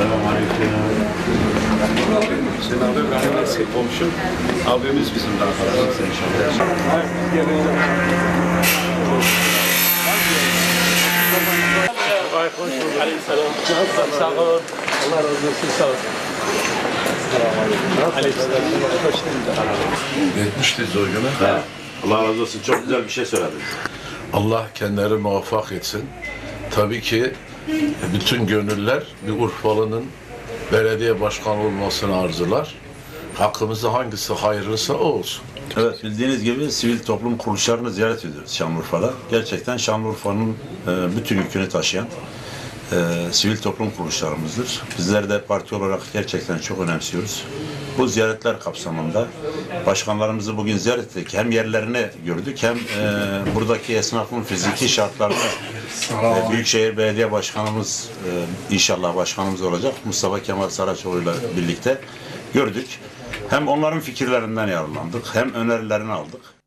Selamünaleyküm. Senin abi benim eski komşum. Abimiz bizim de arkadaşımız inşallah. Aleykümselam. Sağ olun. Allah razı olsun. Sağ olun. Aleykümselam. O güne. Allah razı olsun. Çok güzel bir şey söyledin. Allah kendileri muvaffak etsin. Tabii ki bütün gönüller bir Urfalı'nın belediye başkanı olmasını arzular. Hakkımızda hangisi hayırlısa o olsun. Evet bildiğiniz gibi sivil toplum kuruluşlarını ziyaret ediyoruz Şanlıurfa'da. Gerçekten Şanlıurfa'nın e, bütün yükünü taşıyan e, sivil toplum kuruluşlarımızdır. Bizler de parti olarak gerçekten çok önemsiyoruz. Bu ziyaretler kapsamında başkanlarımızı bugün ziyaret ettik. Hem yerlerini gördük hem e, buradaki esnafın fiziki şartlarını e, Büyükşehir Belediye Başkanımız e, inşallah başkanımız olacak Mustafa Kemal Saraçoğlu ile birlikte gördük. Hem onların fikirlerinden yararlandık hem önerilerini aldık.